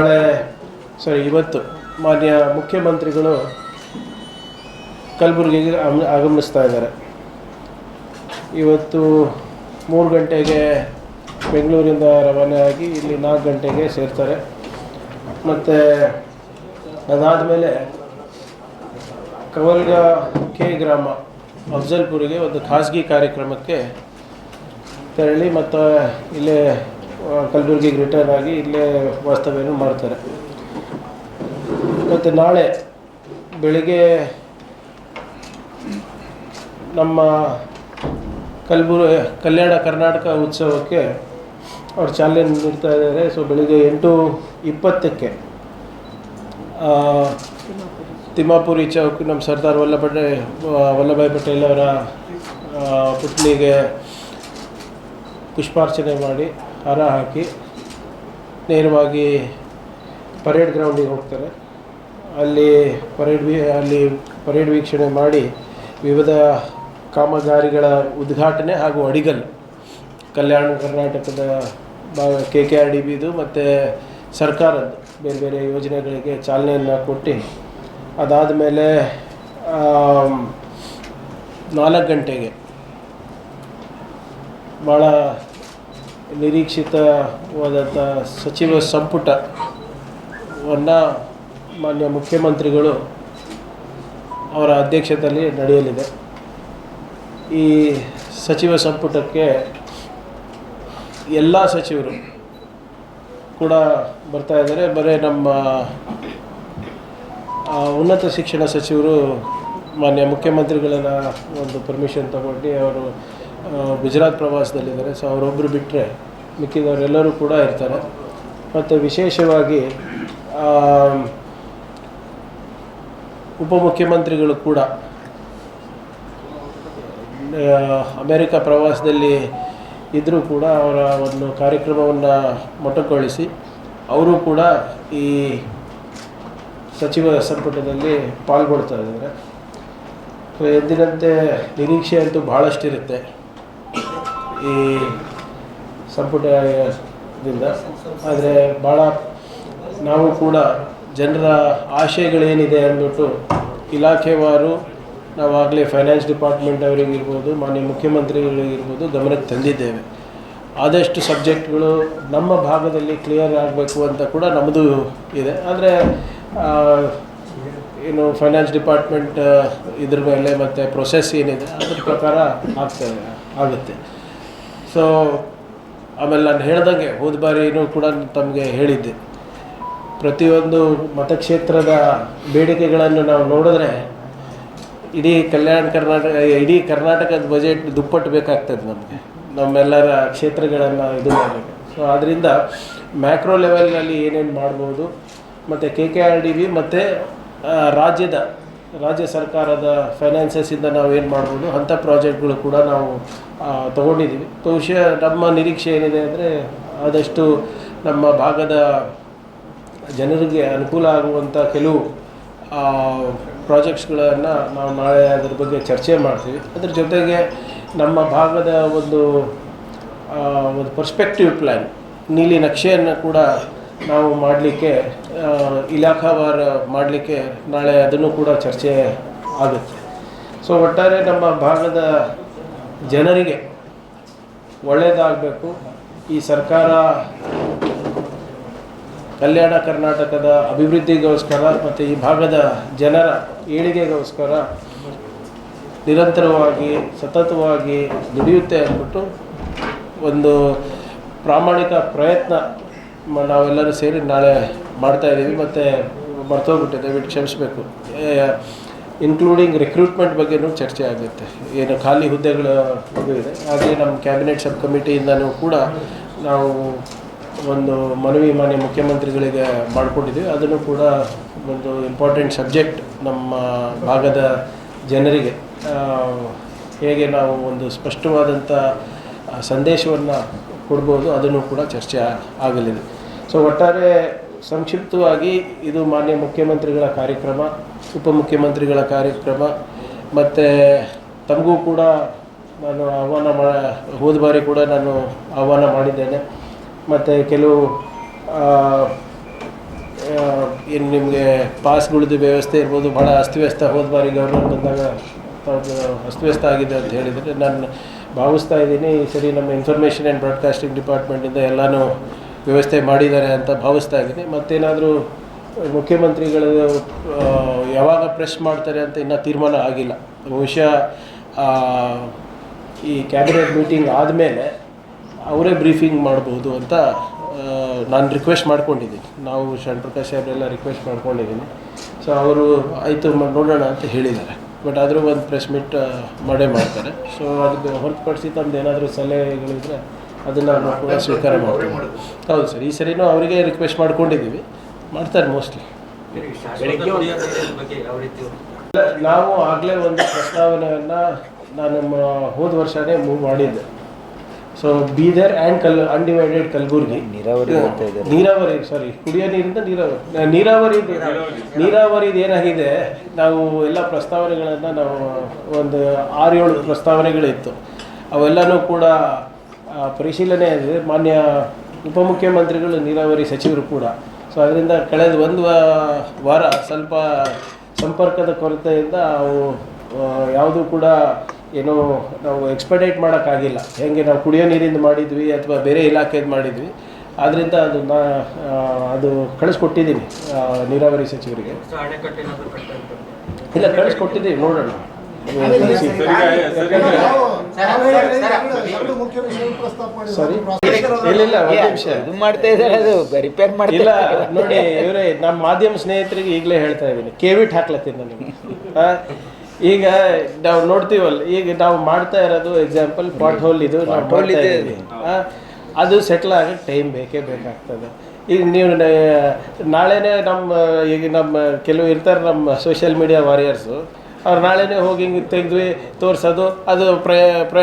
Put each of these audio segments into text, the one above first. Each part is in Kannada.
ನಾಳೆ ಸಾರಿ ಇವತ್ತು ಮಾನ್ಯ ಮುಖ್ಯಮಂತ್ರಿಗಳು ಕಲಬುರಗಿಗೆ ಆಗಮ- ಆಗಮಿಸ್ತಾ ಇದ್ದಾರೆ. ಇವತ್ತು ಮೂರು ಗಂಟೆಗೆ ಬೆಂಗಳೂರಿಂದ ರವಾನೆ ಆಗಿ ಇಲ್ಲಿ ನಾಲ್ಕು ಗಂಟೆಗೆ ಸೇರ್ತಾರೆ. ಮತ್ತು ಅದಾದಮೇಲೆ ಕವಲ್ಗ ಕೆ ಗ್ರಾಮ, ಅಫ್ಜಲ್ಪುರಿಗೆ ಒಂದು ಖಾಸಗಿ ಕಾರ್ಯಕ್ರಮಕ್ಕೆ ತೆರಳಿ ಮತ್ತು ಇಲ್ಲೇ ಕಲಬುರ್ಗಿಗೆ ರಿಟರ್ನ್ ಆಗಿ ಇಲ್ಲೇ ವಾಸ್ತವ್ಯನ ಮಾಡ್ತಾರೆ. ಮತ್ತು ನಾಳೆ ಬೆಳಿಗ್ಗೆ ನಮ್ಮ ಕಲಬುರ, ಕಲ್ಯಾಣ ಕರ್ನಾಟಕ ಉತ್ಸವಕ್ಕೆ ಅವ್ರು ಚಾಲನೆ ನೀಡ್ತಾ ಇದ್ದಾರೆ. ಸೊ ಬೆಳಿಗ್ಗೆ ಎಂಟು ಇಪ್ಪತ್ತಕ್ಕೆ ತಿಮ್ಮಾಪುರಿ ಚೌಕ್ ನಮ್ಮ ಸರ್ದಾರ್ ವಲ್ಲಭಾಯ್ ವಲ್ಲಭಾಯ್ ಪಟೇಲ್ ಅವರ ಪುಟ್ಲಿಗೆ ಪುಷ್ಪಾರ್ಚನೆ ಮಾಡಿ ಹಾರ ಹಾಕಿ ನೇರವಾಗಿ ಪರೇಡ್ ಗ್ರೌಂಡಿಗೆ ಹೋಗ್ತಾರೆ. ಅಲ್ಲಿ ಪರೇಡ್ ವೀ, ಅಲ್ಲಿ ಪರೇಡ್ ವೀಕ್ಷಣೆ ಮಾಡಿ ವಿವಿಧ ಕಾಮಗಾರಿಗಳ ಉದ್ಘಾಟನೆ ಹಾಗೂ ಅಡಿಗಲ್ ಕಲ್ಯಾಣ ಕರ್ನಾಟಕದ ಭಾಗ K K R D B ಮತ್ತು ಸರ್ಕಾರದ ಬೇರೆ ಬೇರೆ ಯೋಜನೆಗಳಿಗೆ ಚಾಲನೆಯನ್ನು ಕೊಟ್ಟು ಅದಾದ ಮೇಲೆ ನಾಲ್ಕು ಗಂಟೆಗೆ ಭಾಳ ನಿರೀಕ್ಷಿತವಾದಂಥ ಸಚಿವ ಸಂಪುಟವನ್ನು ಮಾನ್ಯ ಮುಖ್ಯಮಂತ್ರಿಗಳು ಅವರ ಅಧ್ಯಕ್ಷತೆಯಲ್ಲಿ ನಡೆಯಲಿದೆ. ಈ ಸಚಿವ ಸಂಪುಟಕ್ಕೆ ಎಲ್ಲ ಸಚಿವರು ಕೂಡ ಬರ್ತಾ ಇದ್ದಾರೆ. ಬರೀ ನಮ್ಮ ಉನ್ನತ ಶಿಕ್ಷಣ ಸಚಿವರು ಮಾನ್ಯ ಮುಖ್ಯಮಂತ್ರಿಗಳನ್ನ ಒಂದು ಪರ್ಮಿಷನ್ ತಗೊಂಡು ಅವರು ಗುಜರಾತ್ ಪ್ರವಾಸದಲ್ಲಿದ್ದಾರೆ. ಸೊ ಅವರೊಬ್ಬರು ಬಿಟ್ಟರೆ ಮಿಕ್ಕಿದವರೆಲ್ಲರೂ ಕೂಡ ಇರ್ತಾರೆ. ಮತ್ತು ವಿಶೇಷವಾಗಿ ಉಪಮುಖ್ಯಮಂತ್ರಿಗಳು ಕೂಡ ಅಮೇರಿಕ ಪ್ರವಾಸದಲ್ಲಿ ಇದ್ದರೂ ಕೂಡ ಅವರ ಒಂದು ಕಾರ್ಯಕ್ರಮವನ್ನು ಮೊಟಕುಗೊಳಿಸಿ, ಅವರು ಕೂಡ ಈ ಸಚಿವ ಸಂಪುಟದಲ್ಲಿ ಪಾಲ್ಗೊಳ್ತಾ ಇದ್ದಾರೆ. ಸೊ ಎಂದಿನಂತೆ ನಿರೀಕ್ಷೆ ಅಂತೂ ಭಾಳಷ್ಟಿರುತ್ತೆ ಈ ಸಂಪುಟದಿಂದ. ಆದರೆ ಭಾಳ ನಾವು ಕೂಡ ಜನರ ಆಶಯಗಳೇನಿದೆ ಅಂದ್ಬಿಟ್ಟು ಇಲಾಖೆವಾರು ನಾವಾಗಲೇ ಫೈನಾನ್ಸ್ ಡಿಪಾರ್ಟ್ಮೆಂಟ್ ಅವರಿಗಿರ್ಬೋದು ಮಾನ್ಯ ಮುಖ್ಯಮಂತ್ರಿಗಳಿಗಿರ್ಬೋದು ಗಮನಕ್ಕೆ ತಂದಿದ್ದೇವೆ. ಆದಷ್ಟು ಸಬ್ಜೆಕ್ಟ್ಗಳು ನಮ್ಮ ಭಾಗದಲ್ಲಿ ಕ್ಲಿಯರ್ ಆಗಬೇಕು ಅಂತ ಕೂಡ ನಮ್ಮದು ಇದೆ. ಆದರೆ ಏನು ಫೈನಾನ್ಸ್ ಡಿಪಾರ್ಟ್ಮೆಂಟ್ ಇದ್ರ ಮೇಲೆ ಮತ್ತು ಪ್ರೊಸೆಸ್ ಏನಿದೆ, ಅದ್ರ ಪ್ರಕಾರ ಆಗ್ತದೆ ಆಗುತ್ತೆ. ಸೊ ಆಮೇಲೆ ನಾನು ಹೇಳ್ದಂಗೆ, ಹೋದ ಬಾರಿನೂ ಕೂಡ ತಮಗೆ ಹೇಳಿದ್ದೆ. ಪ್ರತಿಯೊಂದು ಮತಕ್ಷೇತ್ರದ ಬೇಡಿಕೆಗಳನ್ನು ನಾವು ನೋಡಿದ್ರೆ, ಇಡೀ ಕಲ್ಯಾಣ ಕರ್ನಾಟಕ, ಇಡೀ ಕರ್ನಾಟಕದ ಬಜೆಟ್ ದುಪ್ಪಟ್ಟು ಬೇಕಾಗ್ತದೆ ನಮಗೆ. ನಮ್ಮೆಲ್ಲರ ಕ್ಷೇತ್ರಗಳನ್ನು ಇದು ಮಾಡಬೇಕು ಸೊ ಆದ್ದರಿಂದ ಮ್ಯಾಕ್ರೋ ಲೆವೆಲ್ನಲ್ಲಿ ಏನೇನು ಮಾಡ್ಬೋದು, ಮತ್ತು K K R D B ಮತ್ತು ರಾಜ್ಯದ ರಾಜ್ಯ ಸರ್ಕಾರದ ಫೈನಾನ್ಸಸ್ಸಿಂದ ನಾವು ಏನು ಮಾಡ್ಬೋದು ಅಂಥ ಪ್ರಾಜೆಕ್ಟ್ಗಳು ಕೂಡ ನಾವು ತೊಗೊಂಡಿದ್ದೀವಿ ಬಹುಶಃ ನಮ್ಮ ನಿರೀಕ್ಷೆ ಏನಿದೆ ಅಂದರೆ, ಆದಷ್ಟು ನಮ್ಮ ಭಾಗದ ಜನರಿಗೆ ಅನುಕೂಲ ಆಗುವಂಥ ಕೆಲವು ಪ್ರಾಜೆಕ್ಟ್ಸ್ಗಳನ್ನು ನಾವು ನಾಳೆ ಅದ್ರ ಬಗ್ಗೆ ಚರ್ಚೆ ಮಾಡ್ತೀವಿ. ಅದ್ರ ಜೊತೆಗೆ ನಮ್ಮ ಭಾಗದ ಒಂದು ಒಂದು ಪರ್ಸ್ಪೆಕ್ಟಿವ್ ಪ್ಲ್ಯಾನ್ ನೀಲಿ ನಕ್ಷೆಯನ್ನು ಕೂಡ ನಾವು ಮಾಡಲಿಕ್ಕೆ ಇಲಾಖಾವಾರ ಮಾಡಲಿಕ್ಕೆ ನಾಳೆ ಅದನ್ನು ಕೂಡ ಚರ್ಚೆ ಆಗುತ್ತೆ. ಸೊ ಒಟ್ಟಾರೆ ನಮ್ಮ ಭಾಗದ ಜನರಿಗೆ ಒಳ್ಳೆಯದಾಗಬೇಕು ಈ ಸರ್ಕಾರ ಕಲ್ಯಾಣ ಕರ್ನಾಟಕದ ಅಭಿವೃದ್ಧಿಗೋಸ್ಕರ ಮತ್ತು ಈ ಭಾಗದ ಜನರ ಏಳಿಗೆಗೋಸ್ಕರ ನಿರಂತರವಾಗಿ, ಸತತವಾಗಿ ದುಡಿಯುತ್ತೆ ಅಂದ್ಬಿಟ್ಟು ಒಂದು ಪ್ರಾಮಾಣಿಕ ಪ್ರಯತ್ನ ನಾವೆಲ್ಲರೂ ಸೇರಿ ನಾಳೆ ಮಾಡ್ತಾ ಇದ್ದೀವಿ. ಮತ್ತು ಮರ್ತೋಗ್ಬಿಟ್ಟೆ, ದಯವಿಟ್ಟು ಕ್ಷಮಿಸಬೇಕು. ಇನ್ಕ್ಲೂಡಿಂಗ್ ರಿಕ್ರೂಟ್ಮೆಂಟ್ ಬಗ್ಗೆನೂ ಚರ್ಚೆ ಆಗುತ್ತೆ. ಏನು ಖಾಲಿ ಹುದ್ದೆಗಳ ಇದೆ ಹಾಗೆ ನಮ್ಮ ಕ್ಯಾಬಿನೆಟ್ ಸಬ್ ಕಮಿಟಿಯಿಂದನೂ ಕೂಡ ನಾವು ಒಂದು ಮನವಿ ಮಾನ್ಯ ಮುಖ್ಯಮಂತ್ರಿಗಳಿಗೆ ಮಾಡಿಕೊಂಡಿದ್ದೀವಿ. ಅದನ್ನು ಕೂಡ ಒಂದು ಇಂಪಾರ್ಟೆಂಟ್ ಸಬ್ಜೆಕ್ಟ್ ನಮ್ಮ ಭಾಗದ ಜನರಿಗೆ ಹೇಗೆ ನಾವು ಒಂದು ಸ್ಪಷ್ಟವಾದಂಥ ಸಂದೇಶವನ್ನು ಕೊಡ್ಬೋದು, ಅದನ್ನು ಕೂಡ ಚರ್ಚೆ ಆಗಲಿದೆ. ಸೊ ಒಟ್ಟಾರೆ ಸಂಕ್ಷಿಪ್ತವಾಗಿ ಇದು ಮಾನ್ಯ ಮುಖ್ಯಮಂತ್ರಿಗಳ ಕಾರ್ಯಕ್ರಮ, ಉಪಮುಖ್ಯಮಂತ್ರಿಗಳ ಕಾರ್ಯಕ್ರಮ, ಮತ್ತು ತಮಗೂ ಕೂಡ ನಾನು ಆಹ್ವಾನ ಮಾ, ಹೋದ ಬಾರಿ ಕೂಡ ನಾನು ಆಹ್ವಾನ ಮಾಡಿದ್ದೇನೆ. ಮತ್ತು ಕೆಲವು ಏನು ನಿಮಗೆ ಪಾಸ್ಗಳದ್ದು ವ್ಯವಸ್ಥೆ ಇರ್ಬೋದು ಭಾಳ ಅಸ್ತವ್ಯಸ್ತ ಹೋದ ಬಾರಿ ಗವರ್ನರ್ ಬಂದಾಗ ಅಸ್ತವ್ಯಸ್ತ ಆಗಿದೆ ಅಂತ ಹೇಳಿದರೆ ನಾನು ಭಾವಿಸ್ತಾ ಇದ್ದೀನಿ. ಸರಿ ನಮ್ಮ ಇನ್ಫಾರ್ಮೇಷನ್ ಆ್ಯಂಡ್ ಬ್ರಾಡ್ಕಾಸ್ಟಿಂಗ್ ಡಿಪಾರ್ಟ್ಮೆಂಟಿಂದ ಎಲ್ಲನೂ ವ್ಯವಸ್ಥೆ ಮಾಡಿದ್ದಾರೆ ಅಂತ ಭಾವಿಸ್ತಾ ಇದ್ದೀನಿ. ಮತ್ತೇನಾದರೂ ಮುಖ್ಯಮಂತ್ರಿಗಳು ಯಾವಾಗ ಪ್ರೆಸ್ ಮಾಡ್ತಾರೆ ಅಂತ ಇನ್ನೂ ತೀರ್ಮಾನ ಆಗಿಲ್ಲ. ಬಹುಶಃ ಈ ಕ್ಯಾಬಿನೆಟ್ ಮೀಟಿಂಗ್ ಆದಮೇಲೆ ಅವರೇ ಬ್ರೀಫಿಂಗ್ ಮಾಡ್ಬೋದು ಅಂತ ನಾನು ರಿಕ್ವೆಸ್ಟ್ ಮಾಡ್ಕೊಂಡಿದ್ದೀನಿ. ನಾವು ಶರಣಪ್ರಕಾಶ್ ಅವರೆಲ್ಲ ರಿಕ್ವೆಸ್ಟ್ ಮಾಡ್ಕೊಂಡಿದ್ದೀನಿ. ಸೊ ಅವರು ಆಯಿತು ನೋಡೋಣ ಅಂತ ಹೇಳಿದ್ದಾರೆ. ಬಟ್ ಆದರೂ ಒಂದು ಪ್ರೆಸ್ ಮೀಟ್ ಮಾಡೇ ಮಾಡ್ತಾರೆ. ಸೊ ಅದು ಹೊರತುಪಡಿಸಿ ತಮ್ಮದು ಏನಾದರೂ ಸಲಹೆಗಳಿದ್ರೆ ಅದನ್ನು ನಾವು ಕೂಡ ಸ್ವೀಕಾರ ಮಾಡ್ತೀವಿ. ಹೌದು ಸರ್ ಈ ಸರಿನೂ ಅವರಿಗೆ ರಿಕ್ವೆಸ್ಟ್ ಮಾಡ್ಕೊಂಡಿದ್ದೀವಿ. ಮಾಡ್ತಾರೆ ಮೋಸ್ಟ್ಲಿ ನಾವು ಆಗಲೇ ಒಂದು ಪ್ರಸ್ತಾವನೆಯನ್ನು ನಾನು ಹೋದ ವರ್ಷವೇ ಮೂವ್ ಮಾಡಿದ್ದೆ. So Bidar and Kal undivided Kalaburagi. ನೀರಾವರಿ ಅಂತ ಇದೆ. ನೀರಾವರಿ ಸಾರಿ ಕುಡಿಯೋ ನೀರಿಂದ ನೀರಾವರಿ. ನೀರಾವರಿ ನೀರಾವರಿದು ಏನಾಗಿದೆ? ನಾವು ಎಲ್ಲ ಪ್ರಸ್ತಾವನೆಗಳನ್ನು ನಾವು ಒಂದು ಆರು ಏಳು ಪ್ರಸ್ತಾವನೆಗಳಿತ್ತು. ಅವೆಲ್ಲನೂ ಕೂಡ ಪರಿಶೀಲನೆ ಇದೆ ಮಾನ್ಯ ಉಪಮುಖ್ಯಮಂತ್ರಿಗಳು ನೀರಾವರಿ ಸಚಿವರು ಕೂಡ. ಸೊ ಅದರಿಂದ ಕಳೆದ ಒಂದು ವಾರ ಸ್ವಲ್ಪ ಸಂಪರ್ಕದ ಕೊರತೆಯಿಂದ ಅವು ಯಾವುದೂ ಕೂಡ ಏನು ನಾವು ಎಕ್ಸ್ಪೆಡೇಟ್ ಮಾಡೋಕ್ಕಾಗಿಲ್ಲ. ಹೇಗೆ ನಾವು ಕುಡಿಯೋ ನೀರಿಂದ ಮಾಡಿದ್ವಿ ಅಥವಾ ಬೇರೆ ಇಲಾಖೆಯಿಂದ ಮಾಡಿದ್ವಿ. ಆದ್ದರಿಂದ ಅದು ಆ, ಅದು ಕಳಿಸ್ಕೊಟ್ಟಿದ್ದೀನಿ ನೀರಾವರಿ ಸಚಿವರಿಗೆ. ಇಲ್ಲ ಕಳಿಸ್ಕೊಟ್ಟಿದ್ದೀವಿ ನೋಡೋಣ. ಸಾರಿ ಇಲ್ಲ ಇಲ್ಲ ಒಂದು ನಿಮಿಷ. ಇದು ಮಾಡ್ತಾ ಇದ್ದಾರೆ ಅದು ರಿಪೇರ್ ನೋಡಿ ಇವರೇ ನಮ್ಮ ಮಾಧ್ಯಮ ಸ್ನೇಹಿತರಿಗೆ ಈಗಲೇ ಹೇಳ್ತಾ ಇದ್ದೀನಿ. ಕೇವಿಟ್ ಹಾಕ್ಲತ್ತೀನಿ ನನಗೆ ಈಗ ನಾವು ನೋಡ್ತೀವಲ್ಲ ಈಗ ನಾವು ಮಾಡ್ತಾ ಇರೋದು ಎಕ್ಸಾಂಪಲ್ ಪಾಟ್ ಹೋಲ್ ಇದು ನಾವು ಮಾಡ್ತಾ. ಅದು ಸೆಟ್ಲ್ ಆಗಕ್ಕೆ ಟೈಮ್ ಬೇಕೇ ಬೇಕಾಗ್ತದೆ. ಈಗ ನೀವು ನಾಳೆನೇ ನಮ್ಮ ಈಗ ನಮ್ಮ ಕೆಲವು ಇರ್ತಾರೆ ನಮ್ಮ ಸೋಷಿಯಲ್ ಮೀಡಿಯಾ ವಾರಿಯರ್ಸು ಅವ್ರು ನಾಳೆನೇ ಹೋಗಿ ಹಿಂಗೆ ತೆಗೆದ್ವಿ ತೋರಿಸೋದು ಅದು ಪ್ರ ಪ್ರ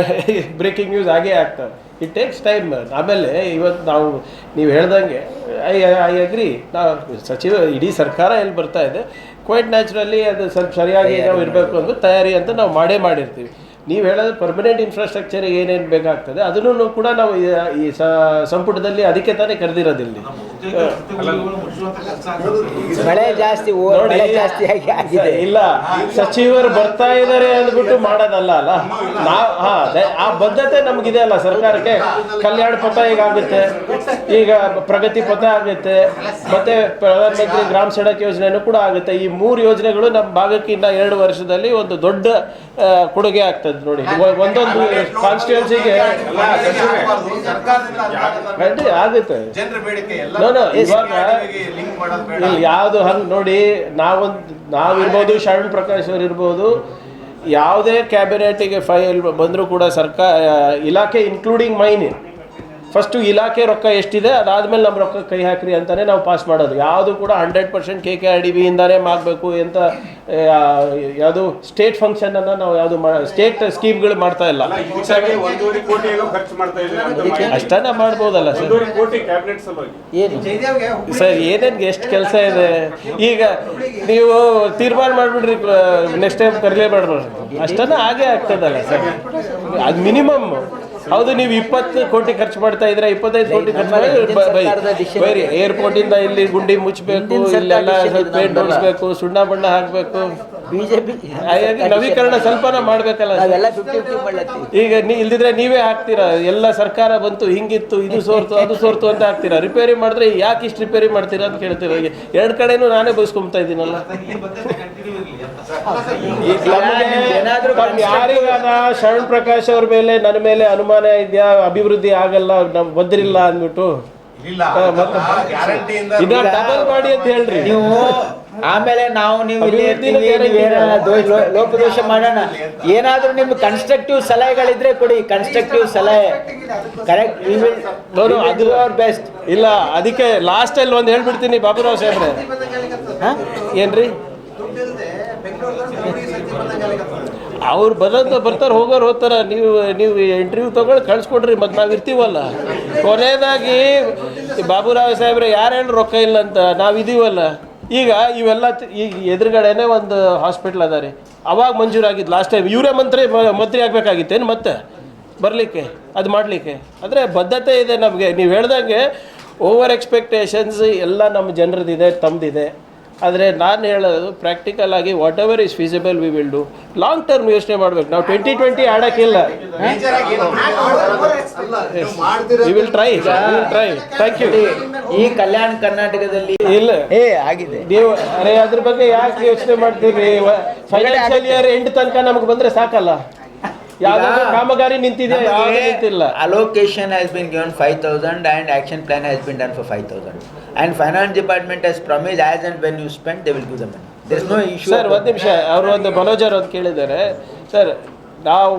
ಬ್ರೇಕಿಂಗ್ ನ್ಯೂಸ್ ಆಗೇ ಆಗ್ತವೆ ಇಟ್ ಟೇಕ್ಸ್ ಟೈಮ್ ಆಮೇಲೆ ಇವತ್ತು ನಾವು ನೀವು ಹೇಳ್ದಂಗೆ ಐ ಐ ಅಗ್ರಿ ನಾವು ಸಚಿವ ಇಡೀ ಸರ್ಕಾರ ಎಲ್ಲಿ ಬರ್ತಾ ಇದೆ ಕ್ವೈಟ್ ನ್ಯಾಚುರಲಿ ಅದು ಸ್ವಲ್ಪ ಸರಿಯಾಗಿ ನಾವು ಇರಬೇಕು ಅಂದ್ರೆ ತಯಾರಿ ಅಂತ ನಾವು ಮಾಡೇ ಮಾಡಿರ್ತೀವಿ. ನೀವು ಹೇಳೋದು ಪರ್ಮನೆಂಟ್ ಇನ್ಫ್ರಾಸ್ಟ್ರಕ್ಚರ್ ಏನೇನು ಬೇಕಾಗ್ತದೆ ಅದನ್ನು ಕೂಡ ನಾವು ಈ- ಈ ಸಂಪುಟದಲ್ಲಿ ಅದಕ್ಕೆ ತಾನೇ ಕರೆದಿರೋದಿಲ್ಲ. ಮಳೆ ಜಾಸ್ತಿ ಜಾಸ್ತಿ ಆಗಿ ಆಗಿದೆ. ಇಲ್ಲ ಸಚಿವರು ಬರ್ತಾ ಇದ್ದಾರೆ ಅಂದ್ಬಿಟ್ಟು ಮಾಡೋದಲ್ಲ ಅಲ್ಲ? ನಾವು ಹಾ ಅದೇ ಆ ಬದ್ಧತೆ ನಮ್ಗಿದೆ ಅಲ್ಲ ಸರ್ಕಾರಕ್ಕೆ? ಕಲ್ಯಾಣ ಪಥ ಈಗ ಆಗುತ್ತೆ ಈಗ ಪ್ರಗತಿ ಪಥ ಆಗುತ್ತೆ ಮತ್ತೆ ಪ್ರಧಾನಮಂತ್ರಿ ಗ್ರಾಮ ಸಡಕ್ ಯೋಜನೆನೂ ಕೂಡ ಆಗುತ್ತೆ. ಈ ಮೂರು ಯೋಜನೆಗಳು ನಮ್ಮ ಭಾಗಕ್ಕೆ ಇನ್ನ ಎರಡು ವರ್ಷದಲ್ಲಿ ಒಂದು ದೊಡ್ಡ ಕೊಡುಗೆ ಆಗ್ತದೆ ನೋಡಿ. ಒಂದೊಂದು ಕಾನ್ಸ್ಟಿಟ್ಯೂನ್ಸಿಗೆ ಆಗುತ್ತೆ. ಇಲ್ಲಿ ಯಾವುದು ಹಂಗೆ ನೋಡಿ ನಾವೊಂದು ನಾವಿರ್ಬೋದು ಶರಣ್ ಪ್ರಕಾಶ್ ಅವ್ರು ಇರ್ಬೋದು ಯಾವುದೇ ಕ್ಯಾಬಿನೆಟಿಗೆ ಫೈಲ್ ಬಂದರೂ ಕೂಡ ಸರ್ಕಾರ ಇಲಾಖೆ ಇನ್ಕ್ಲೂಡಿಂಗ್ ಮೈನ್ ಫಸ್ಟು ಇಲಾಖೆ ರೊಕ್ಕ ಎಷ್ಟಿದೆ ಅದಾದಮೇಲೆ ನಮ್ಮ ರೊಕ್ಕ ಕೈ ಹಾಕ್ರಿ ಅಂತಲೇ ನಾವು ಪಾಸ್ ಮಾಡೋದು. ಯಾವುದು ಕೂಡ hundred percent K K R D ಬಿಯಿಂದಾನೇ ಮಾಡಬೇಕು ಅಂತ ಯಾವುದು ಸ್ಟೇಟ್ ಫಂಕ್ಷನನ್ನು ನಾವು ಯಾವುದು ಸ್ಟೇಟ್ ಸ್ಕೀಮ್ಗಳು ಮಾಡ್ತಾ ಇಲ್ಲ. ಅಷ್ಟನ್ನ ಮಾಡ್ಬೋದಲ್ಲ ಸರ್. ಏನು? ಸರ್ ಏನೇನು ಎಷ್ಟು ಕೆಲಸ ಇದೆ? ಈಗ ನೀವು ತೀರ್ಮಾನ ಮಾಡಿಬಿಡ್ರಿ ನೆಕ್ಸ್ಟ್ ಟೈಮ್ ಕರಲೇಬೇಡ್ರಿ ಅಷ್ಟನ್ನ ಹಾಗೆ ಆಗ್ತದಲ್ಲ ಸರ್. ಅದು ಮಿನಿಮಮ್ ಹೌದು ನೀವು ಇಪ್ಪತ್ತು ಕೋಟಿ ಖರ್ಚು ಮಾಡ್ತಾ ಇದ್ರೆ ಇಪ್ಪತ್ತೈದು ಕೋಟಿ ಖರ್ಚು ಮಾಡಿ ಬೈರಿ ಏರ್ಪೋರ್ಟ್ ಇಂದ ಇಲ್ಲಿ ಗುಂಡಿ ಮುಚ್ಚಬೇಕು ಇಲ್ಲೆಲ್ಲ ಸ್ವಲ್ಪ ಪೇಂಟ್. ಹೊಡಿಸ್ಬೇಕು ಸುಣ್ಣ ಬಣ್ಣ ಹಾಕ್ಬೇಕು. ಬಿಜೆಪಿ ಹಾಗಾಗಿ ನವೀಕರಣ ಸ್ವಲ್ಪನ ಮಾಡ್ಬೇಕಲ್ಲ ಈಗ ನೀ ಇಲ್ದಿದ್ರೆ ನೀವೇ ಹಾಕ್ತೀರಾ? ಎಲ್ಲ ಸರ್ಕಾರ ಬಂತು ಹಿಂಗಿತ್ತು ಇದು ಸೋರ್ತು ಅದು ಸೋರ್ತು ಅಂತ ಹಾಕ್ತೀರಾ? ರಿಪೇರಿ ಮಾಡಿದ್ರೆ ಯಾಕೆ ಇಷ್ಟು ರಿಪೇರಿ ಮಾಡ್ತೀರಾ ಅಂತ ಕೇಳ್ತೀರಾ? ಈಗ ಎರಡು ಕಡೆನೂ ನಾನೇ ಬಯಸ್ಕೊಂತಾ ಇದ್ದೀನಲ್ಲ. ಯಾರಿಗಾದ ಶರಣ್ ಪ್ರಕಾಶ್ ಅವ್ರ ಮೇಲೆ ನನ್ನ ಮೇಲೆ ಅನುಮಾನ ಇದೆಯಾ ಅಭಿವೃದ್ಧಿ ಆಗಲ್ಲ ನಮ್ ಬದ್ರಿಲ್ಲ ಅಂದ್ಬಿಟ್ಟು. ಇನ್ನ ಡಬಲ್ ಮಾಡಿ ಅಂತ ಹೇಳ್ರಿ. ನೀವು ಆಮೇಲೆ ನಾವು ನೀವು ಇಲ್ಲಿ ಇರ್ತೀವಿ. ದೋ- ಲೋ- ಲೋಪದೋಷ ಮಾಡೋಣ. ಏನಾದ್ರೂ ನಿಮ್ಗೆ ಕನ್ಸ್ಟ್ರಕ್ಟಿವ್ ಸಲಹೆಗಳಿದ್ರೆ ಕೊಡಿ. ಕನ್ಸ್ಟ್ರಕ್ಟಿವ್ ಸಲಹೆ. ಕರೆಕ್ಟ್ ನೋಡು, ಅದು- ಅದು ಬೆಸ್ಟ್ ಇಲ್ಲ ಅದಕ್ಕೆ ಲಾಸ್ಟ್ ಅಲ್ಲಿ ಒಂದ್ ಹೇಳ್ಬಿಡ್ತೀನಿ ಬಾಬುರಾವ್ ಸಾಹೇಬ್ರೆ. ಏನ್ರಿ? ಅವ್ರು ಬರೋದು ಬರ್ತಾರೆ, ಹೋಗೋರು ಹೋಗ್ತಾರೆ. ನೀವು ನೀವು ಇಂಟರ್ವ್ಯೂ ತೊಗೊಳ್ಳಿ ಕಳಿಸ್ಕೊಡ್ರಿ ಮತ್ತು ನಾವು ಇರ್ತೀವಲ್ಲ. ಕೊನೆಯದಾಗಿ ಬಾಬುರಾವ್ ಸಾಹೇಬ್ರೆ ಯಾರು ರೊಕ್ಕ ಇಲ್ಲ ಅಂತ ನಾವು ಇದೀವಲ್ಲ. ಈಗ ಇವೆಲ್ಲ ಈಗ ಎದುರುಗಡೆನೇ ಒಂದು ಹಾಸ್ಪಿಟ್ಲ್ ಅದ ರೀ ಅವಾಗ ಮಂಜೂರಾಗಿದ್ದು ಲಾಸ್ಟ್ ಟೈಮ್ ಇವರೇ ಮಂತ್ರಿ ಮಂತ್ರಿ ಆಗ್ಬೇಕಾಗಿತ್ತೇನು ಮತ್ತೆ? ಬರಲಿಕ್ಕೆ, ಅದು ಮಾಡಲಿಕ್ಕೆ. ಅಂದರೆ ಬದ್ಧತೆ ಇದೆ ನಮಗೆ. ನೀವು ಹೇಳ್ದಂಗೆ ಓವರ್ ಎಕ್ಸ್ಪೆಕ್ಟೇಷನ್ಸ್ ಎಲ್ಲ ನಮ್ಮ ಜನರದಿದೆ ತಮ್ಮದಿದೆ ಆದರೆ ನಾನು ಹೇಳೋದು ಪ್ರಾಕ್ಟಿಕಲ್ ಆಗಿ whatever is feasible we will do long term ಯೋಚನೆ ಮಾಡ್ಬೇಕು. ನಾವು twenty twenty ಆಡೋಕ್ಕಿಲ್ಲ will try will try thank you ಈ ಕಲ್ಯಾಣ ಕರ್ನಾಟಕದಲ್ಲಿ ಇಲ್ಲ. ಏ ಆಗಿದೆ. ನೀವು ಅರೆ ಅದ್ರ ಬಗ್ಗೆ ಯಾಕೆ ಯೋಚನೆ ಮಾಡ್ತೀರಿ? ಫೈನಾನ್ಷಿಯಲ್ ಇಯರ್ ಎಂಡ್ ತನಕ ನಮ್ಗೆ ಬಂದ್ರೆ ಸಾಕಲ್ಲ. ಯಾವ್ದಾದ್ರು ಕಾಮಗಾರಿ ನಿಂತಿದೆ ಯಾವ್ದು ನಿಂತಿಲ್ಲ. Allocation has been given five thousand and action plan has been done for five thousand and finance department has promised us and when you spend they will give the money there is no issue sir ಒಂದು ನಿಮಿಷ. ಅವರು ಒಂದು ಮನೋಜರ್ ಅಂತ ಕೇಳಿದ್ದಾರೆ. ಸರ್ ನಾವು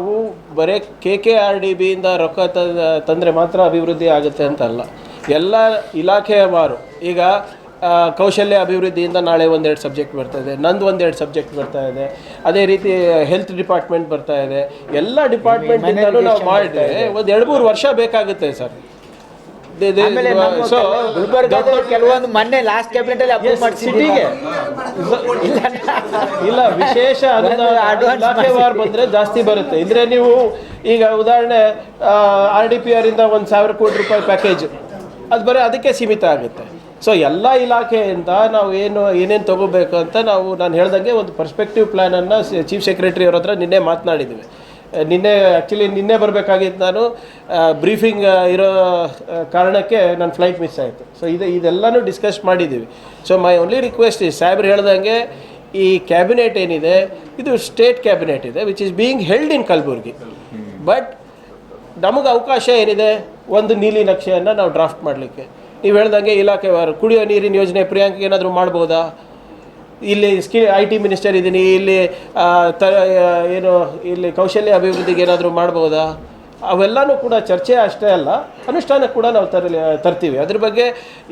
ಬರೀ ಕೆ ಕೆ ಆರ್ ಡಿ ಬಿಯಿಂದ ರೊಕ್ಕ ತ- ತಂದ್ರೆ ಮಾತ್ರ ಅಭಿವೃದ್ಧಿ ಆಗುತ್ತೆ ಅಂತಲ್ಲ. ಎಲ್ಲ ಇಲಾಖೆಯವರು ಈಗ ಕೌಶಲ್ಯ ಅಭಿವೃದ್ಧಿಯಿಂದ ನಾಳೆ ಒಂದೆರಡು ಸಬ್ಜೆಕ್ಟ್ ಬರ್ತಾ ಇದೆ. ನಂದು ಒಂದೆರಡು ಸಬ್ಜೆಕ್ಟ್ ಬರ್ತಾ ಇದೆ. ಅದೇ ರೀತಿ ಹೆಲ್ತ್ ಡಿಪಾರ್ಟ್ಮೆಂಟ್ ಬರ್ತಾ ಇದೆ. ಎಲ್ಲ ಡಿಪಾರ್ಟ್ಮೆಂಟಿಂದಲೂ ನಾವು ಮಾಡಿದ್ರೆ ಒಂದು ಎರಡು ಮೂರು ವರ್ಷ ಬೇಕಾಗುತ್ತೆ ಸರ್. ಕೆಲವೊಂದು ಮೊನ್ನೆ ಲಾಸ್ಟ್ ಕ್ಯಾಬಿನೆಟ್ ಅಲ್ಲಿ ಅಪ್ರೂವ್ ಸಿಟಿಗೆ ಮಾಡಿಸಿದ್ದೀವಿ. ಇಲ್ಲ ವಿಶೇಷ ಅನುದಾನ ಬಂದರೆ ಜಾಸ್ತಿ ಬರುತ್ತೆ. ಇದ್ರೆ ನೀವು ಈಗ ಉದಾಹರಣೆ ಆರ್ ಡಿ ಪಿ ಆರ್ ಇಂದ ಒಂದು ಸಾವಿರ ಕೋಟಿ ರೂಪಾಯಿ ಪ್ಯಾಕೇಜ್ ಅದು ಬರೀ ಅದಕ್ಕೆ ಸೀಮಿತ ಆಗುತ್ತೆ. ಸೊ ಎಲ್ಲ ಇಲಾಖೆಯಿಂದ ನಾವು ಏನು, ಏನೇನು ತಗೋಬೇಕು ಅಂತ ನಾವು, ನಾನು ಹೇಳ್ದಂಗೆ ಒಂದು ಪರ್ಸ್ಪೆಕ್ಟಿವ್ ಪ್ಲ್ಯಾನನ್ನು ಚೀಫ್ ಸೆಕ್ರೆಟರಿ ಅವ್ರ ಹತ್ರ ನಿನ್ನೆ ಮಾತನಾಡಿದ್ದೀವಿ ನಿನ್ನೆ ಆ್ಯಕ್ಚುಲಿ ನಿನ್ನೆ ಬರಬೇಕಾಗಿತ್ತು ನಾನು. ಬ್ರೀಫಿಂಗ್ ಇರೋ ಕಾರಣಕ್ಕೆ ನನ್ನ ಫ್ಲೈಟ್ ಮಿಸ್ ಆಯಿತು. ಸೊ ಇದು, ಇದೆಲ್ಲನೂ ಡಿಸ್ಕಸ್ ಮಾಡಿದ್ದೀವಿ so my only request is ಸಾಹೇಬ್ರು ಹೇಳ್ದಂಗೆ ಈ ಕ್ಯಾಬಿನೆಟ್ ಏನಿದೆ, ಇದು ಸ್ಟೇಟ್ ಕ್ಯಾಬಿನೆಟ್ ಇದೆ which is being held in Kalaburagi but ನಮಗೆ ಅವಕಾಶ ಏನಿದೆ? ಒಂದು ನೀಲಿ ನಕ್ಷೆಯನ್ನು ನಾವು ಡ್ರಾಫ್ಟ್ ಮಾಡಲಿಕ್ಕೆ. ನೀವು ಹೇಳ್ದಂಗೆ ಇಲಾಖೆವಾರು ಕುಡಿಯೋ ನೀರಿನ ಯೋಜನೆ ಪ್ರಿಯಾಂಕ್ ಏನಾದರೂ ಮಾಡ್ಬೋದಾ? ಇಲ್ಲಿ ಸ್ಕಿ ಐ ಟಿ ಮಿನಿಸ್ಟರ್ ಇದ್ದೀನಿ ಇಲ್ಲಿ ತ ಏನು ಇಲ್ಲಿ ಕೌಶಲ್ಯ ಅಭಿವೃದ್ಧಿಗೆ ಏನಾದರೂ ಮಾಡ್ಬೋದಾ? ಅವೆಲ್ಲನೂ ಕೂಡ ಚರ್ಚೆ ಅಷ್ಟೇ ಅಲ್ಲ ಅನುಷ್ಠಾನಕ್ಕೆ ಕೂಡ ನಾವು ತರಲಿ ತರ್ತೀವಿ. ಅದ್ರ ಬಗ್ಗೆ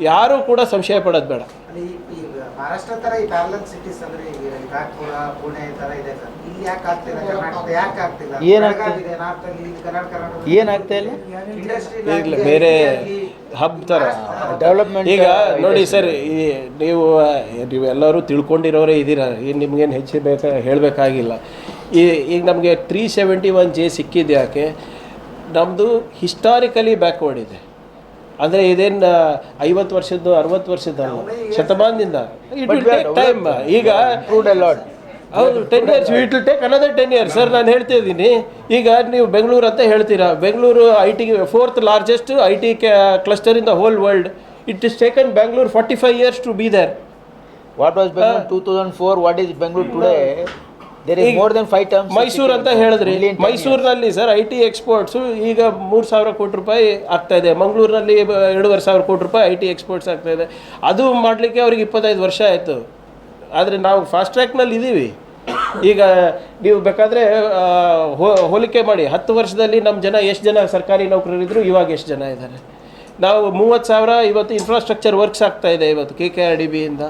ಯಾರೂ ಕೂಡ ಸಂಶಯ ಪಡೋದು ಬೇಡ. ಅಲ್ಲಿ ಈ ಮಹಾರಾಷ್ಟ್ರ ತರ ಈ ಪ್ಯಾರಲಲ್ ಸಿಟೀಸ್ ಅಂದ್ರೆ ಈಗ ನಾಗ್ಪುರ ಪುಣೆ ಈ ಇದೆ ಸರ್. ಇಲ್ಲಿ ಯಾಕೆ ಆಗ್ತಿಲ್ಲ? ಕರ್ನಾಟಕ ಯಾಕೆ ಆಗ್ತಿಲ್ಲ? ಏನಾಗ್ತಿಲ್ಲ? ಬೆಳಗಾವಿ ಇದೆ ನಾರ್ತ್ ಅಲ್ಲಿ ಇಲ್ಲಿ ಕರ್ನಾಟಕ ಕರ್ನಾಟಕ ಏನಾಗ್ತಾ ಇಲ್ಲ ಇಂಡಸ್ಟ್ರಿ ಬೇರೆ ಹಬ್ ಥರ ಡೆವಲಪ್ಮೆಂಟ್ ಈಗ ನೋಡಿ ಸರ್ ಈ ನೀವು ನೀವು ಎಲ್ಲರೂ ತಿಳ್ಕೊಂಡಿರೋರೇ ಇದ್ದೀರ? ಈಗ ನಿಮ್ಗೇನು ಹೆಚ್ಚು ಬೇಕ ಹೇಳಬೇಕಾಗಿಲ್ಲ. ಈ ಈಗ ನಮಗೆ ತ್ರೀ ಸೆವೆಂಟಿ ಒನ್ ಜೆ ಸಿಕ್ಕಿದ್ದು ಯಾಕೆ? ನಮ್ಮದು ಹಿಸ್ಟಾರಿಕಲಿ ಬ್ಯಾಕ್ವರ್ಡ್ ಇದೆ. ಅಂದರೆ ಇದೇನು ಐವತ್ತು ವರ್ಷದ್ದು ಅರವತ್ತು ವರ್ಷದ್ದು ಶತಮಾನದಿಂದ. ಇಟ್ ವಿಲ್ ಟೈಮ್ ಈಗ ಹೌದು ten years it take another ten years sir ನಾನು ಹೇಳ್ತಾ ಇದ್ದೀನಿ. ಈಗ ನೀವು ಬೆಂಗಳೂರು ಅಂತ ಹೇಳ್ತೀರಾ? Bengaluru I T fourth largest I T cluster in the whole world it is taken Bengaluru forty five years to be there what was Bengaluru two thousand four what is Bengaluru today Mysuru ಅಂತ ಹೇಳಿದ್ರಿ. ಮೈಸೂರಿನಲ್ಲಿ ಸರ್ ಐ ಟಿ ಎಕ್ಸ್ಪೋರ್ಟ್ಸು ಈಗ ಮೂರು ಸಾವಿರ ಕೋಟಿ ರೂಪಾಯಿ ಆಗ್ತಾ ಇದೆ. ಮಂಗಳೂರಿನಲ್ಲಿ ಎರಡೂವರೆ ಸಾವಿರ ಕೋಟಿ ರೂಪಾಯಿ ಐ ಟಿ ಎಕ್ಸ್ಪೋರ್ಟ್ಸ್ ಆಗ್ತಾ ಇದೆ. ಅದು ಮಾಡಲಿಕ್ಕೆ ಅವ್ರಿಗೆ ಇಪ್ಪತ್ತೈದು ವರ್ಷ ಆಯಿತು. ಆದರೆ ನಾವು ಫಾಸ್ಟ್ ಟ್ರ್ಯಾಕ್ನಲ್ಲಿ ಇದ್ದೀವಿ ಈಗ ನೀವು ಬೇಕಾದರೆ ಹೋಲಿಕೆ ಮಾಡಿ. ಹತ್ತು ವರ್ಷದಲ್ಲಿ ನಮ್ಮ ಜನ ಎಷ್ಟು ಜನ ಸರ್ಕಾರಿ ನೌಕರರಿದ್ದರು ಇವಾಗ ಎಷ್ಟು ಜನ ಇದ್ದಾರೆ? ನಾವು ಮೂವತ್ತು ಸಾವಿರ ಇವತ್ತು ಇನ್ಫ್ರಾಸ್ಟ್ರಕ್ಚರ್ ವರ್ಕ್ಸ್ ಆಗ್ತಾ ಇದೆ ಇವತ್ತು ಕೆ ಕೆ ಆರ್ ಡಿ ಬಿಯಿಂದ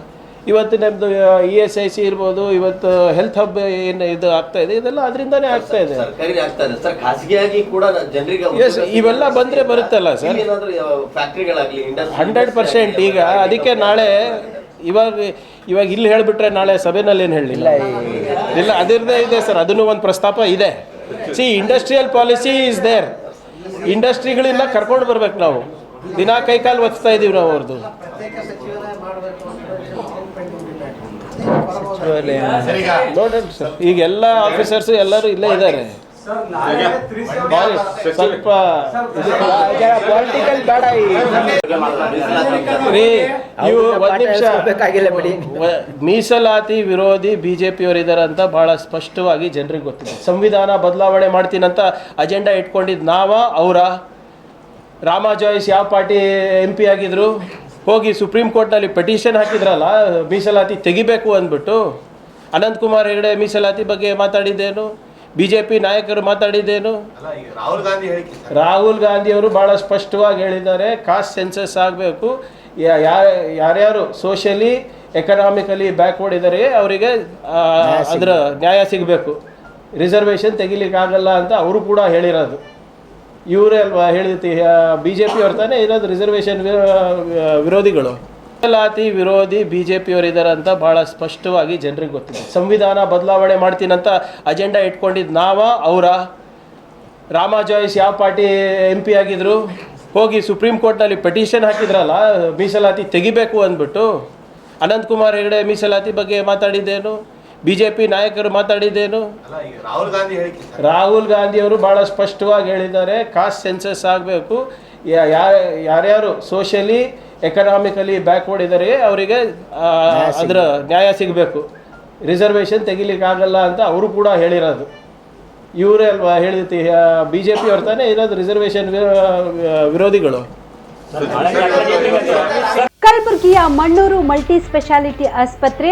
ಇವತ್ತು ನಮ್ಮದು ಇ ಎಸ್ ಐ ಸಿ ಇರ್ಬೋದು ಇವತ್ತು ಹೆಲ್ತ್ ಹಬ್ ಏನು ಇದು ಆಗ್ತಾ ಇದೆ ಇದೆಲ್ಲ ಅದರಿಂದನೇ ಆಗ್ತಾ ಇದೆ. ಎಸ್ ಇವೆಲ್ಲ ಬಂದರೆ ಬರುತ್ತಲ್ಲ ಸರ್? ಹಂಡ್ರೆಡ್ ಪರ್ಸೆಂಟ್ ಈಗ ಅದಕ್ಕೆ ನಾಳೆ ಇವಾಗ ಇವಾಗ ಇಲ್ಲಿ ಹೇಳಿಬಿಟ್ರೆ ನಾಳೆ ಸಭೆನಲ್ಲಿ ಏನು ಹೇಳಲಿಲ್ಲ? ಇಲ್ಲ ಅದಿರದೇ ಇದೆ ಸರ್ ಅದನ್ನು ಒಂದು ಪ್ರಸ್ತಾಪ ಇದೆ. See industrial policy is there ಇಂಡಸ್ಟ್ರಿಗಳಿಂದ ಕರ್ಕೊಂಡು ಬರ್ಬೇಕು ನಾವು. ದಿನ ಕೈಕಾಲು ಒತ್ತಾ ಇದೀವಿ ನಾವು ಅವ್ರದ್ದು ನೋಡ್ರಿ ಸರ್ ಈಗ ನೋಡೋಣ ಸರ್ ಈಗ ಎಲ್ಲ ಆಫೀಸರ್ಸು ಎಲ್ಲರೂ ಇಲ್ಲೇ ಇದ್ದಾರೆ. ಸ್ವಲ್ಪ ಪೊಲಿಟಿಕಲ್ ಬೇಡ ಮೀಸಲಾತಿ ವಿರೋಧಿ ಬಿ ಜೆ ಪಿಯವರಿದ್ದಾರೆ ಅಂತ ಬಹಳ ಸ್ಪಷ್ಟವಾಗಿ ಜನರಿಗೆ ಗೊತ್ತಿದೆ ಸಂವಿಧಾನ ಬದಲಾವಣೆ ಮಾಡ್ತೀನಂತ ಅಜೆಂಡಾ ಇಟ್ಕೊಂಡಿದ್ ನಾವ ಅವರ ರಾಮ ಜಾಯ್ಸ್ ಯಾವ ಪಾರ್ಟಿ ಎಂ ಪಿ ಆಗಿದ್ರು ಹೋಗಿ ಸುಪ್ರೀಂ ಕೋರ್ಟ್ನಲ್ಲಿ ಪೆಟಿಷನ್ ಹಾಕಿದ್ರಲ್ಲ ಮೀಸಲಾತಿ ತೆಗಿಬೇಕು ಅಂದ್ಬಿಟ್ಟು ಅನಂತಕುಮಾರ್ ಹೆಗಡೆ ಮೀಸಲಾತಿ ಬಗ್ಗೆ ಮಾತಾಡಿದ್ದೇನು ಬಿ ಜೆ ಪಿ ನಾಯಕರು ಮಾತಾಡಿದ್ದೇನು ರಾಹುಲ್ ಗಾಂಧಿ ಅವರು ರಾಹುಲ್ ಗಾಂಧಿಯವರು ಭಾಳ ಸ್ಪಷ್ಟವಾಗಿ ಹೇಳಿದ್ದಾರೆ ಕಾಸ್ಟ್ ಸೆನ್ಸಸ್ ಆಗಬೇಕು. ಯಾರ್ಯಾರು ಸೋಷಿಯಲಿ ಎಕನಾಮಿಕಲಿ ಬ್ಯಾಕ್ವರ್ಡ್ ಇದ್ದಾರೆ ಅವರಿಗೆ ಅದರ ನ್ಯಾಯ ಸಿಗಬೇಕು. ರಿಸರ್ವೇಷನ್ ತೆಗಿಲಿಕ್ಕಾಗಲ್ಲ ಅಂತ ಅವರು ಕೂಡ ಹೇಳಿರೋದು. ಇವರೇ ಅಲ್ವಾ ಹೇಳಿದ ಬಿ ಜೆ ಪಿ ಅವ್ರ ತಾನೇ ಇರೋದು ರಿಸರ್ವೇಷನ್ ವಿರೋಧಿಗಳು? ಮೀಸಲಾತಿ ವಿರೋಧಿ ಬಿ ಜೆ ಪಿಯವರಿದ್ದಾರೆ ಅಂತ ಭಾಳ ಸ್ಪಷ್ಟವಾಗಿ ಜನರಿಗೆ ಗೊತ್ತಿದೆ. ಸಂವಿಧಾನ ಬದಲಾವಣೆ ಮಾಡ್ತೀನಂತ ಅಜೆಂಡಾ ಇಟ್ಕೊಂಡಿದ್ದು ನಾವ ಅವರ ರಾಮ ಜಾಯ್ಸ್ ಯಾವ ಪಾರ್ಟಿ ಎಂ ಪಿ ಆಗಿದ್ರು ಹೋಗಿ ಸುಪ್ರೀಂ ಕೋರ್ಟ್ನಲ್ಲಿ ಪೆಟಿಷನ್ ಹಾಕಿದ್ರಲ್ಲ ಮೀಸಲಾತಿ ತೆಗಿಬೇಕು ಅಂದ್ಬಿಟ್ಟು ಅನಂತಕುಮಾರ್ ಹೆಗಡೆ ಮೀಸಲಾತಿ ಬಗ್ಗೆ ಮಾತಾಡಿದ್ದೇನು ಬಿ ಜೆ ಪಿ ನಾಯಕರು ಮಾತಾಡಿದ್ದೇನು ಅಲ್ಲ ಈಗ ರಾಹುಲ್ ಗಾಂಧಿ ಅವರು ರಾಹುಲ್ ಗಾಂಧಿಯವರು ಭಾಳ ಸ್ಪಷ್ಟವಾಗಿ ಹೇಳಿದ್ದಾರೆ ಕಾಸ್ಟ್ ಸೆನ್ಸಸ್ ಆಗಬೇಕು ಯಾರ್ಯಾರು ಸೋಷಿಯಲಿ ಎಕನಾಮಿಕಲಿ ಬ್ಯಾಕ್ವರ್ಡ್ ಇದ್ದಾರೆ ಅವರಿಗೆ ಅದರ ನ್ಯಾಯ ಸಿಗಬೇಕು. ರಿಸರ್ವೇಷನ್ ತೆಗಿಲಿಕ್ಕಾಗಲ್ಲ ಅಂತ ಅವರು ಕೂಡ ಹೇಳಿರೋದು. ಇವರೇ ಅಲ್ವಾ ಹೇಳಿದ ಬಿ ಜೆ ಪಿ ಅವ್ರ ತಾನೇ ಇರೋದು ರಿಸರ್ವೇಷನ್ ವಿರೋಧಿಗಳು. ಕಲಬುರಗಿಯ ಮಣ್ಣೂರು ಮಲ್ಟಿ ಸ್ಪೆಷಾಲಿಟಿ ಆಸ್ಪತ್ರೆ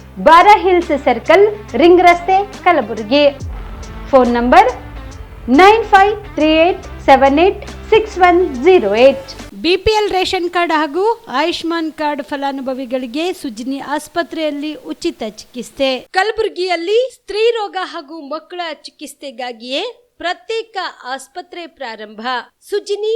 ಬಾರಾ ಹಿಲ್ಸ್ ಸರ್ಕಲ್, ರಿಂಗ್ ರಸ್ತೆ, Kalaburagi. Phone number nine five three eight seven eight six one zero eight. BPL ration card ಹಾಗೂ ಆಯುಷ್ಮಾನ್ ಕಾರ್ಡ್ ಫಲಾನುಭವಿಗಳಿಗೆ ಸುಜಿನಿ ಆಸ್ಪತ್ರೆಯಲ್ಲಿ ಉಚಿತ ಚಿಕಿತ್ಸೆ. ಕಲಬುರಗಿಯಲ್ಲಿ ಸ್ತ್ರೀ ರೋಗ ಹಾಗೂ ಮಕ್ಕಳ ಚಿಕಿತ್ಸೆಗಾಗಿಯೇ ಪ್ರತ್ಯೇಕ ಆಸ್ಪತ್ರೆ ಪ್ರಾರಂಭ. ಸುಜಿನಿ